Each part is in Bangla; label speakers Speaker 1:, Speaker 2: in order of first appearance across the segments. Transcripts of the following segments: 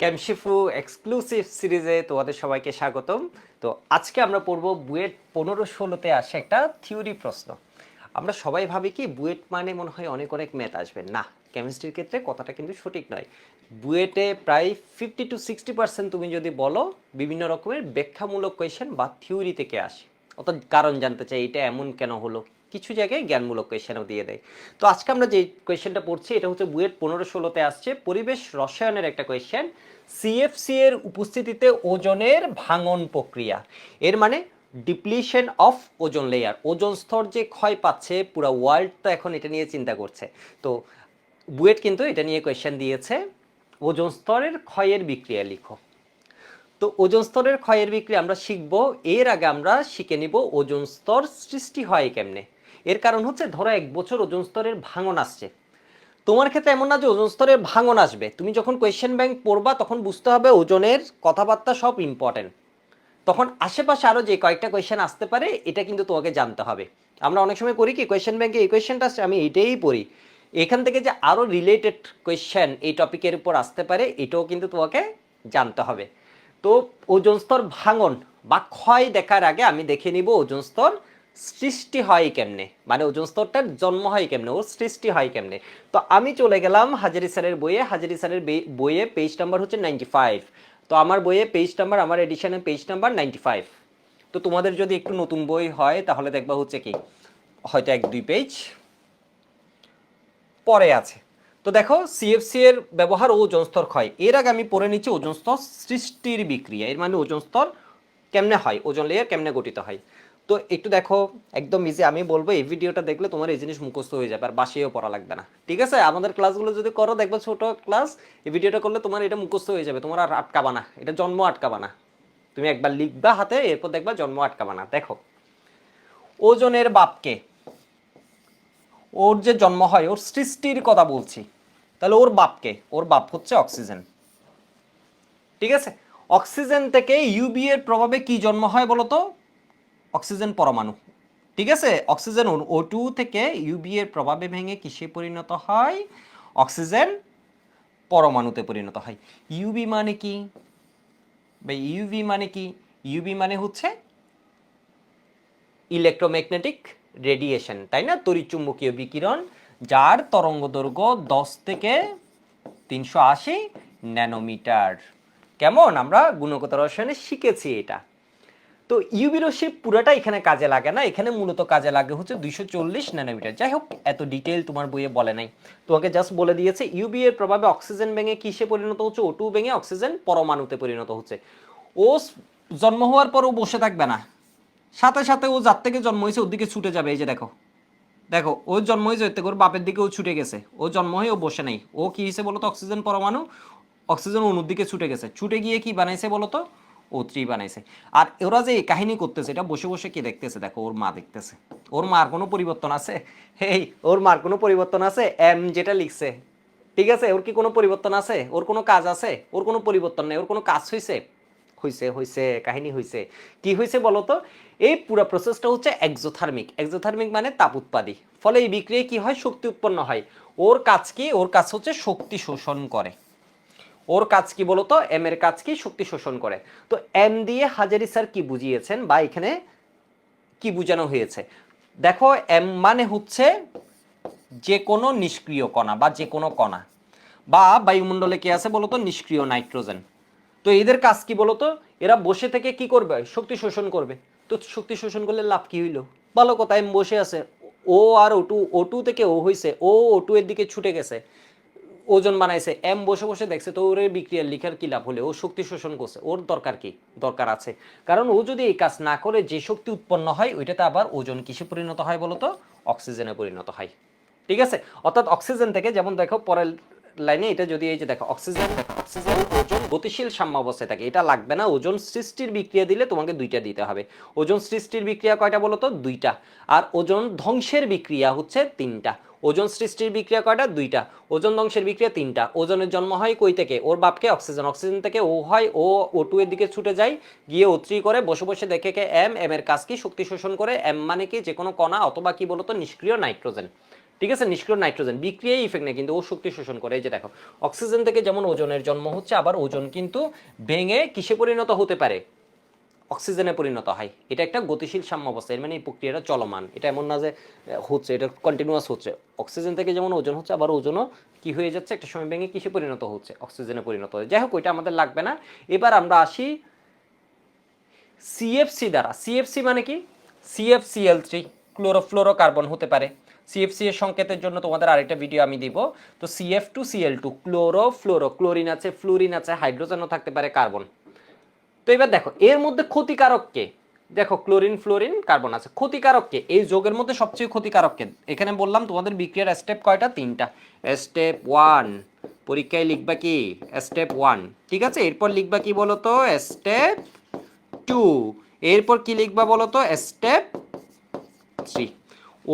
Speaker 1: ক্যামশিফু এক্সক্লুসিভ সিরিজে তোমাদের সবাইকে স্বাগতম। তো আজকে আমরা পড়ব বুয়েট পনেরো ষোলোতে আসে একটা থিওরি প্রশ্ন। আমরা সবাই ভাবি কি, বুয়েট মানে মনে হয় অনেক অনেক ম্যাথ আসবে। না, কেমিস্ট্রির ক্ষেত্রে কথাটা কিন্তু সঠিক নয়। বুয়েটে প্রায় ফিফটি টু সিক্সটি পার্সেন্ট তুমি যদি বলো, বিভিন্ন রকমের ব্যাখ্যামূলক কোয়েশ্চেন বা থিওরি থেকে আসে। অর্থাৎ কারণ জানতে চাই, এটা এমন কেন হলো? কিছু জায়গায় জ্ঞানমূলক কোয়েশ্চেনও দিয়ে দেয়। তো আজকে আমরা যে কোয়েশ্চেনটা পড়ছি, এটা হচ্ছে বুয়েট পনেরো ষোলোতে আসছে, পরিবেশ রসায়নের একটা কোয়েশ্চেন সিএফসি এর উপস্থিতিতে ওজনের ভাঙন প্রক্রিয়া। এর মানে ডিপ্লিশন অফ ওজন লেয়ার ওজন স্তর যে ক্ষয় পাচ্ছে, পুরো ওয়ার্ল্ড তো এখন এটা নিয়ে চিন্তা করছে। তো বুয়েট কিন্তু এটা নিয়ে কোয়েশ্চেন দিয়েছে ওজন স্তরের ক্ষয়ের বিক্রিয়া লিখো। তো ওজন স্তরের ক্ষয়ের বিক্রিয়া আমরা শিখব, এর আগে আমরা শিখে নিব ওজন স্তর সৃষ্টি হয় কেমনে। এর কারণ হচ্ছে, ধরো এক বছর ওজন স্তরের ভাঙন আসছে। তোমার ক্ষেত্রে এমন না যে ওজন স্তরের ভাঙন আসবে। তুমি যখন কোয়েশ্চেন ব্যাংক পড়বা, তখন বুঝতে হবে ওজনের কথাবার্তা সব ইম্পর্টেন্ট তখন আশেপাশে আরও যে কয়েকটা কোয়েশ্চেন আসতে পারে, এটা কিন্তু তোমাকে জানতে হবে। আমরা অনেক সময় করি কি কোয়েশ্চেন ব্যাংকে এই কোয়েশ্চেনটা আসছে, আমি এটাই পড়ি। এখান থেকে যে আরও রিলেটেড কোয়েশ্চেন এই টপিকের উপর আসতে পারে, এটাও কিন্তু তোমাকে জানতে হবে। তো ওজন স্তর ভাঙন বা ক্ষয় দেখার আগে আমি দেখে নিব ওজন স্তর সৃষ্টি হয় কেমনে? মানে ওজন স্তরটার জন্ম হয় কেমনে? ওর সৃষ্টি হয় কেমনে? তো আমি চলে গেলাম হাজারি স্যারের বইয়ে। হাজারি স্যারের বইয়ে পেজ নাম্বার হচ্ছে নাইনটি ফাইভ তো আমার বইয়ে পেজ নাম্বার আমার এডিশনে পেজ নাম্বার নাইনটি ফাইভ তো তোমাদের যদি একটু নতুন বই হয়, তাহলে দেখবা হচ্ছে কি, হয়তো এক দুই পেজ পরে আছে। তো দেখো সিএফসি এর ব্যবহার ওজন স্তর ক্ষয়। এর আগে আমি পড়ে নিচ্ছি ওজন স্তর সৃষ্টির বিক্রিয়া। এর মানে ওজন স্তর কেমনে হয়? ওজন লেয়ার কেমনে গঠিত হয়? তো একটু দেখো, একদম ইজি আমি বলব এই ভিডিওটা দেখলে তোমার এই জিনিস মুখস্থ হয়ে যাবে, আর বাসিয়েও পড়া লাগবে না। ঠিক আছে? আমাদের ক্লাসগুলো যদি করো, দেখবে ছোট ক্লাস এই ভিডিওটা করলে তোমার এটা মুখস্থ হয়ে যাবে, তোমার আর আটকাবা না, এটা জন্ম আটকাবা না। তুমি একবার লিখবা হাতে, এরপর দেখবা জন্ম আটকাবা না। দেখো, ওজনের বাপকে, ওর যে জন্ম হয়, ওর সৃষ্টির কথা বলছি, তাহলে ওর বাপকে, ওর বাপ হচ্ছে অক্সিজেন। ঠিক আছে? অক্সিজেন থেকে ইউবি এর প্রভাবে কি জন্ম হয় বলতো? অক্সিজেন পরমাণু। ঠিক আছে? অক্সিজেন ও টু থেকে ইউবি এর প্রভাবে ভেঙে কিসে পরিণত হয়? অক্সিজেন পরমাণুতে পরিণত হয়। ইউবি মানে কি? বা ইউভি মানে কি? ইউবি মানে হচ্ছে ইলেকট্রোম্যাগনেটিক রেডিয়েশন তাই না? তড়িৎচুম্বকীয় বিকিরণ, যার তরঙ্গ দৈর্ঘ্য দশ থেকে তিনশো আশি ন্যানোমিটার। কেমন? আমরা গুণগত রসায়নে শিখেছি এটা। তো ইউবি রশ্মি পুরোটা এখানে কাজে লাগে না, এখানে মূলত কাজে লাগে হচ্ছে দুইশো চল্লিশ ন্যানোমিটার। যাই হোক, এত ডিটেল তোমার বইয়ে বলে নাই। তোমাকে জাস্ট বলে দিয়েছে, ইউবি এর প্রভাবে অক্সিজেন ভেঙে কিসে পরিণত হচ্ছে? ও টু ভেঙে অক্সিজেন পরমাণুতে পরিণত হচ্ছে। ও জন্ম হওয়ার পর ও বসে থাকবে না। সাথে সাথে ও যার থেকে জন্ম হয়েছে, ওর দিকে ছুটে যাবে, এই যে দেখো। দেখো, ও জন্ম হয়েছে, ওর থেকে ওর বাপের দিকে ও ছুটে গেছে। ও জন্ম হয়ে ও বসে নেই। ও কি হয়েছে বলতো? অক্সিজেন পরমাণু অক্সিজেন অণুর দিকে ছুটে গেছে। ছুটে গিয়ে কি বানাইছে বলতো? ও থ্রি বানাইছে। আর ওরা যে কাহিনী করতেছে, এটা বসে বসে কি দেখতেছে? দেখো, ওর মা দেখতেছে। ওর মার কোনো পরিবর্তন আছে? হেই, ওর মার কোনো পরিবর্তন আছে? এম যেটা লিখছে। ঠিক আছে? ওর কি কোনো পরিবর্তন আছে? ওর কোনো কাজ আছে? ওর কোনো পরিবর্তন নেই? ওর কোনো কাজ হয়েছে হইছে হইছে, কাহিনী হইছে। কি হয়েছে বলতো এই পুরো প্রসেসটা হচ্ছে এক্সোথার্মিক এক্সোথার্মিক মানে তাপ উৎপাদী। ফলে এই বিক্রিয়ায় কি হয়? শক্তি উৎপন্ন হয়। ওর কাজ কি? ওর কাজ হচ্ছে শক্তি শোষণ করে। ওর কাজ কি বলতো? এম এর কাজ কি? শক্তি শোষণ করে। তো এম দিয়ে হাজারি স্যার কি বুঝিয়েছেন বা এখানে কি বোঝানো হয়েছে? দেখো এম মানে হচ্ছে যে কোনো নিষ্ক্রিয় কণা বা যে কোনো কণা বা বায়ুমণ্ডলে কি আছে বলতো? নিষ্ক্রিয় নাইট্রোজেন। তো এদের কাজ কি বলতো? এরা বসে থেকে কি করবে? শক্তি শোষণ করবে। তো শক্তি শোষণ করলে লাভ কি হইল? ভালো কথা এম বসে আছে। ও আর ও টু ও টু থেকে ও হইছে। ও ও টু এর দিকে ছুটে গেছে। ওজন বানাইছে, এম বসে বসে দেখছে তো ওর বিক্রিয়ার লিখার কি লাভ হলে? ও শক্তি শোষণ করছে, ওর দরকার কি? দরকার আছে। কারণ ও যদি এই কাজ না করে, যে শক্তি উৎপন্ন হয়, ওইটাতে আবার ওজন কিসে পরিণত হয় বলতো অক্সিজেনে পরিণত হয়। ঠিক আছে? অর্থাৎ অক্সিজেন থেকে যেমন দেখো, পরের লাইনে এটা যদি এই যে দেখো, অক্সিজেন অক্সিজেন, ওজন গতিশীল সাম্য অবস্থায় থাকে। এটা লাগবে না, ওজন সৃষ্টির বিক্রিয়া দিলে তোমাকে দুইটা দিতে হবে। ওজন সৃষ্টির বিক্রিয়া কয়টা বলো তো? দুইটা। আর ওজন ধ্বংসের বিক্রিয়া হচ্ছে তিনটা। ওজন সৃষ্টির বিক্রিয়া কয়টা? দুইটা। ওজন ধ্বংসের বিক্রিয়া তিনটা। ওজনের জন্ম হয় কই থেকে? ওর বাপকে অক্সিজেন। অক্সিজেন থেকে ও হয় ও ও টু এর দিকে ছুটে যায়, গিয়ে ও থ্রি করে, বসে বসে দেখে কে এম এম এর কাজ কি? শক্তি শোষণ করে এম মানে কি? যে কোনো কণা অথবা কি বলতো? নিষ্ক্রিয় নাইট্রোজেন। ঠিক আছে? নিষ্ক্রিয় নাইট্রোজেন। বিক্রিয়ায় ইফেক্ট নেই, কিন্তু ও শক্তি শোষণ করে। এই যে দেখো, অক্সিজেন থেকে যেমন ওজনের জন্ম হচ্ছে, আবার ওজন কিন্তু ভেঙে কিসে পরিণত হতে পারে? অক্সিজেনে পরিণত হয়। এটা একটা গতিশীল সাম্য অবস্থা, এর মানে এই প্রক্রিয়াটা চলমান। এটা এমন না যে হচ্ছে, এটা কন্টিনিউয়াস হচ্ছে। অক্সিজেন থেকে যেমন ওজন হচ্ছে, আবার ওজনও কি হয়ে যাচ্ছে, একটা সময় ভেঙে কিসে পরিণত হচ্ছে? অক্সিজেনে পরিণত হচ্ছে যাই হোক, ওইটা আমাদের লাগবে না। এবার আমরা আসি সিএফসি দ্বারা। সিএফসি মানে কি? সিএফসিএল থ্রি ক্লোরোফ্লোরোকার্বন হতে পারে। সিএফসি এর সংকেতের জন্য তোমাদের আরেকটা ভিডিও আমি দিব। তো CF two CL two chloro fluoro chlorine আছে ফ্লোরিন আছে হাইড্রোজেনও থাকতে পারে কার্বন তো এবার দেখো, এর মধ্যে ক্ষতিকারক কে? দেখো, ক্লোরিন, ফ্লোরিন, কার্বন আছে। ক্ষতিকারক কে? এই যোগের মধ্যে সবচেয়ে ক্ষতিকারক কে? এখানে বললাম, তোমাদের বিক্রিয়ার স্টেপ কয়টা? তিনটা। স্টেপ ওয়ান পরীক্ষায় লিখবা কি? স্টেপ ওয়ান ঠিক আছে? এরপর লিখবা কি বলো তো স্টেপ টু এরপর কি লিখবা বলো তো স্টেপ থ্রি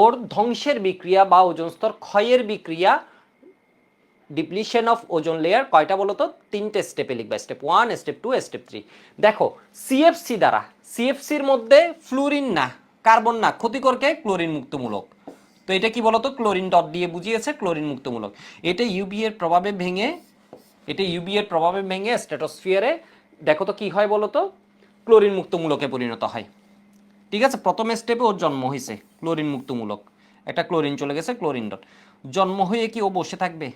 Speaker 1: ওর ধ্বংসের বিক্রিয়া বা ওজন স্তর ক্ষয়ের বিক্রিয়া ডিপ্লিশন অফ ওজন লেয়ার কয়টা বলো তো তিনটে স্টেপে লিখবা step one step two step three দেখো সিএফসি দ্বারা সিএফসির মধ্যে ফ্লুরিন না কার্বন না ক্ষতিকরকে ক্লোরিন মুক্তমূলক। তো এটা কি বলতো? ক্লোরিন ডট দিয়ে বুঝিয়েছে ক্লোরিন মুক্তমূলক। এটা ইউবি এর প্রভাবে ভেঙে, এটা ইউবি এর প্রভাবে ভেঙে স্ট্র্যাটোস্ফিয়ারে দেখো তো কি হয় বলতো? ক্লোরিন মুক্তমূলকে পরিণত হয়। ঠিক আছে? প্রথম স্টেপে ওর জন্ম হয়েছে ক্লোরিন মুক্তমূলক। একটা ক্লোরিন চলে গেছে ক্লোরিন ডট জন্ম হয়ে কি ও বসে থাকবে?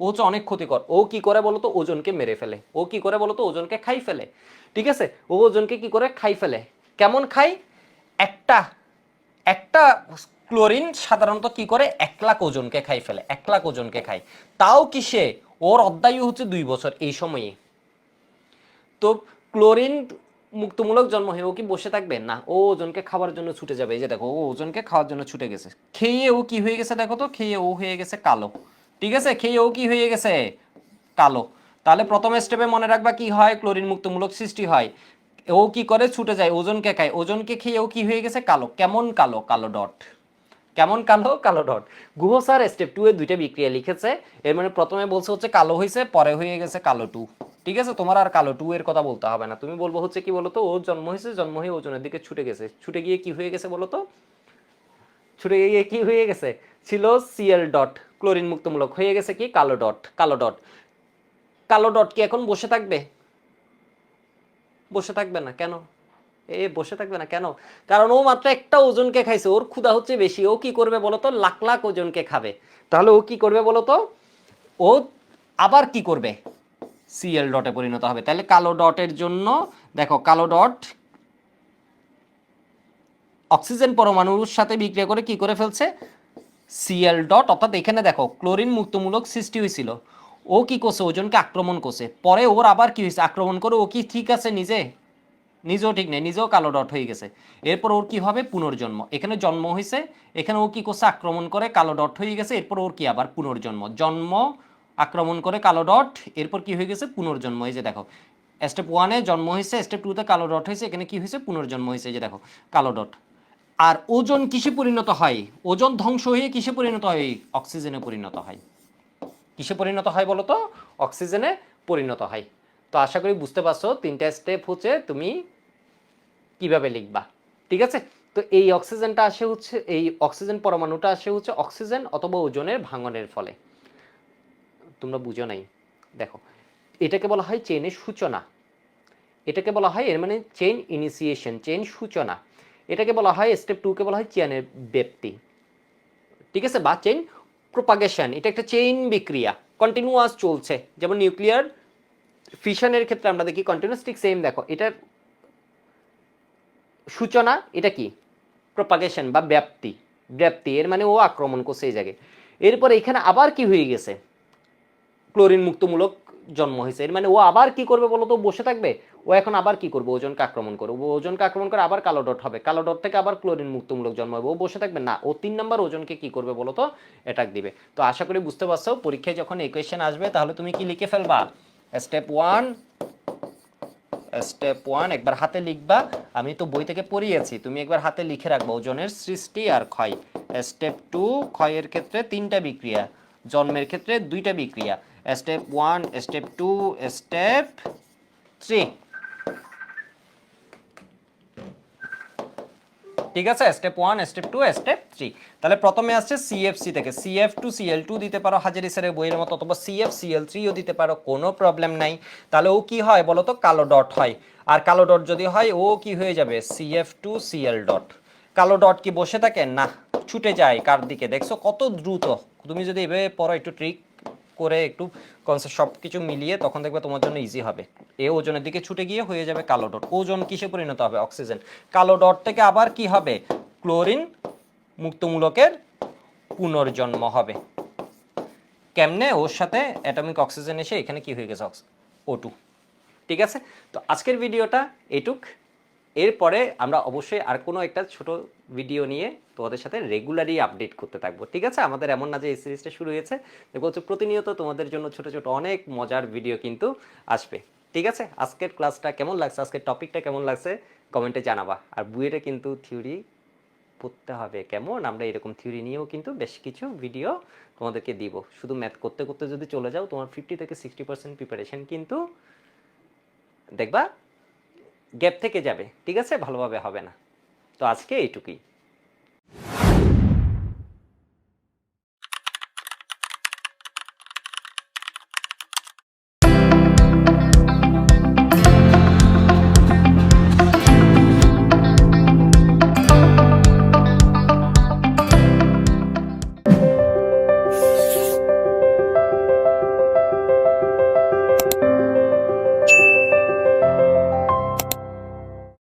Speaker 1: ও হচ্ছে অনেক ক্ষতিকর। ও কি করে বলতো? ওজনকে মেরে ফেলে। ও কি করে বলতো? ওজনকে খাই ফেলে। ঠিক আছে? ও ওজনকে কি করে? খাই ফেলে। কেমন খাই একটা একটা ক্লোরিন সাধারণত কি করে? এক লাখ ওজনকে খাই ফেলে। এক লাখ ওজনকে খায়। তাও কিসে ওর অধ্যায়ু হচ্ছে দুই বছর এই সময়ে। তো ক্লোরিন মুক্তমূলক জন্ম হয়ে। ও কি বসে থাকবে? না, ও ওজনকে খাওয়ার জন্য ছুটে যাবে। এই যে দেখো, ও ওজনকে খাওয়ার জন্য ছুটে গেছে। খেয়ে ও কি হয়ে গেছে দেখো তো? খেয়ে ও হয়ে গেছে কালো। ঠিক আছে? খেয়ে ও কি হয়ে গেছে? কালো। তাহলে প্রথম স্টেপে মনে রাখবা কি হয়? ক্লোরিন মুক্তমূলক সৃষ্টি হয়। ও কি করে? ছুটে যায় ওজনকে খায়? ওজনকে খেয়ে ও কি হয়ে গেছে? কালো। কেমন কালো? কালো ডট কেমন কালো? কালো dot Guha sir step two এর দুইটা বিক্রিয়া লিখেছে। এর মানে প্রথমে বলছে হচ্ছে কালো হয়েছে পরে হয়ে গেছে কালো টু ঠিক আছে? তোমার আর কালো টু এর কথা বলতে হবে না। তুমি বলব হচ্ছে কি বলতো? ও জন্ম হয়েছে, জন্ম হয়ে ওজনের দিকে ছুটে গেছে। ছুটে গিয়ে কি হয়ে গেছে বলতো? ছুটে গিয়ে কি হয়ে গেছে? ছিল সিএল ডট ক্লোরিন মুক্তমূলক হয়ে গেছে কি? কালো ডট কালো ডট। কালো ডট কি এখন বসে থাকবে? বসে থাকবে না কেন? এ, বসে থাকবে না কেন? কারণ ও মাত্র একটা ওজনকে খাইছে, ওর ক্ষুধা হচ্ছে বেশি। ও কি করবে বলতো? লাখ লাখ ওজনকে খাবে। তাহলে ও কি করবে বলতো? ও আবার কি করবে? সিএল ডটে পরিণত হবে। তাহলে কালো ডটের জন্য, দেখো, কালো ডট অক্সিজেন পরমাণুর সাথে বিক্রিয়া করে কি করে ফেলছে? সিএল ডট অর্থাৎ এখানে দেখো ক্লোরিন মুক্তমূলক সৃষ্টি হয়েছিল। ও কি করছে? ওজনকে আক্রমণ করছে। পরে ওর আবার কি হয়েছে? আক্রমণ করে ও কি ঠিক আছে নিজে? নিজেও ঠিক নেই, নিজেও কালো ডট হয়ে গেছে। এরপর ওর কি হবে? পুনর্জন্ম। এখানে জন্ম হয়েছে, এখানে ও কি করছে? আক্রমণ করে কালো ডট হয়ে গেছে, এরপর ওর কি আবার পুনর্জন্ম? জন্ম, আক্রমণ করে কালো ডট এরপর কি হয়ে গেছে? পুনর্জন্ম। এই যে দেখো স্টেপ ওয়ানে জন্ম হয়েছে স্টেপ টুতে কালো ডট হয়েছে, এখানে কি হয়েছে? পুনর্জন্ম হয়েছে। যে দেখো, কালো ডট আর ওজন কিসে পরিণত হয়? ওজন ধ্বংস হয়ে কিসে পরিণত হয়? অক্সিজেনে পরিণত হয়। কিসে পরিণত হয় বলো তো? অক্সিজেনে পরিণত হয়। তো আশা করি বুঝতে পারছ, তিনটা স্টেপ হচ্ছে তুমি কীভাবে লিখবা। ঠিক আছে? তো এই অক্সিজেনটা আসে হচ্ছে, এই অক্সিজেন পরমাণুটা আসে হচ্ছে অক্সিজেন অথবা ওজনের ভাঙনের ফলে। তোমরা বুঝো নাই? দেখো, এটাকে বলা হয় চেনের সূচনা। এটাকে বলা হয় এর মানে চেইন ইনিশিয়েশন চেন সূচনা। এটাকে বলা হয় স্টেপ টুকে বলা হয় চেনের ব্যক্তি ঠিক আছে? বা চেইন প্রোপাগেশন, এটা একটা চেইন বিক্রিয়া কন্টিনিউয়াস চলছে। যেমন নিউক্লিয়ার ফিশনের ক্ষেত্রে আমরা দেখি কন্টিনিউয়াস ঠিক সেম দেখো, এটার সূচনা এটা কি? প্রপাগেশন বা ব্যাপ্তি। ব্যাপ্তি, এর মানে ও আক্রমণ করছে এই জায়গায়। এরপর এখানে আবার কি হয়ে গেছে? ক্লোরিন মুক্তমূলক জন্ম হয়েছে। এর মানে ও আবার কি করবে বলো তো? বসে থাকবে? ও এখন আবার কি করবে? ওজনকে আক্রমণ করবে ওজনকে আক্রমণ করে আবার কালো ডট হবে। কালো ডট থেকে আবার ক্লোরিন মুক্তমূলক জন্ম হবে। ও বসে থাকবে? না। ও তিন নম্বর ওজনকে কি করবে বলো তো? অ্যাটাক দিবে। তো আশা করি বুঝতে পারছ, পরীক্ষায় যখন ইকুয়েশন আসবে, তাহলে তুমি কি লিখে ফেলবা? স্টেপ ওয়ান স্টেপ ওয়ান একবার হাতে লিখবা। আমি তো বই থেকে পড়িয়েছি। তুমি একবার হাতে লিখে রাখবা ওজনের সৃষ্টি আর ক্ষয়। স্টেপ টু ক্ষয়ের ক্ষেত্রে তিনটা বিক্রিয়া। জন্মের ক্ষেত্রে দুইটা বিক্রিয়া। Step one step two step three ঠিক আছে? Step one step two step three তাহলে প্রথমে আসছে সিএফসি থেকে। সিএফ টু সিএল টু দিতে পারো হাজারি স্যারের বইয়ের মতো, অথবা সিএফ সিএল থ্রিও দিতে পারো, কোনো প্রবলেম নাই। তাহলে ও কি হয় বলো তো? কালো ডট হয়। আর কালো ডট যদি হয়, ও কি হয়ে যাবে? সিএফ টু সিএল ডট কালো ডট কি বসে থাকে? না, ছুটে যায় কার দিকে? দেখছ কত দ্রুত। তুমি যদি এভাবে পড়ো একটু ট্রিক করে একটু কনসেপ্ট সব কিছু মিলিয়ে তখন দেখবে তোমার জন্য ইজি হবে। এ ওজনের দিকে ছুটে গিয়ে হয়ে যাবে কালো ডট ওজন কিসে পরিণত হবে? অক্সিজেন কালো ডট থেকে আবার কি হবে? ক্লোরিন মুক্তমূলকের পুনর্জন্ম হবে। কেমনে? ওর সাথে অ্যাটমিক অক্সিজেন এসে এখানে কি হয়ে গেছে? ও টু ঠিক আছে? তো আজকের ভিডিওটা এটুক। এরপরে আমরা অবশ্যই আর কোনো একটা ছোট ভিডিও নিয়ে তোমাদের সাথে রেগুলারই আপডেট করতে থাকব, ঠিক আছে? আমাদের এমন না যে এই সিরিজটা শুরু হয়েছে, দেখব হচ্ছে প্রতিনিয়ত তোমাদের জন্য ছোট ছোট অনেক মজার ভিডিও কিন্তু আসবে, ঠিক আছে? আজকের ক্লাসটা কেমন লাগছে? আজকের টপিকটা কেমন লাগছে? কমেন্টে জানাবা। আর বুয়েটে কিন্তু থিওরি পড়তে হবে কেমন? আমরা এরকম থিওরি নিয়েও কিন্তু বেশ কিছু ভিডিও তোমাদেরকে দিব। শুধু ম্যাথ করতে করতে যদি চলে যাও, তোমার ফিফটি থেকে সিক্সটি পার্সেন্ট প্রিপারেশন কিন্তু দেখবা গ্যাপ থেকে যাবে ঠিক আছে? ভালোভাবে হবে না। তো আজকে এইটুকুই।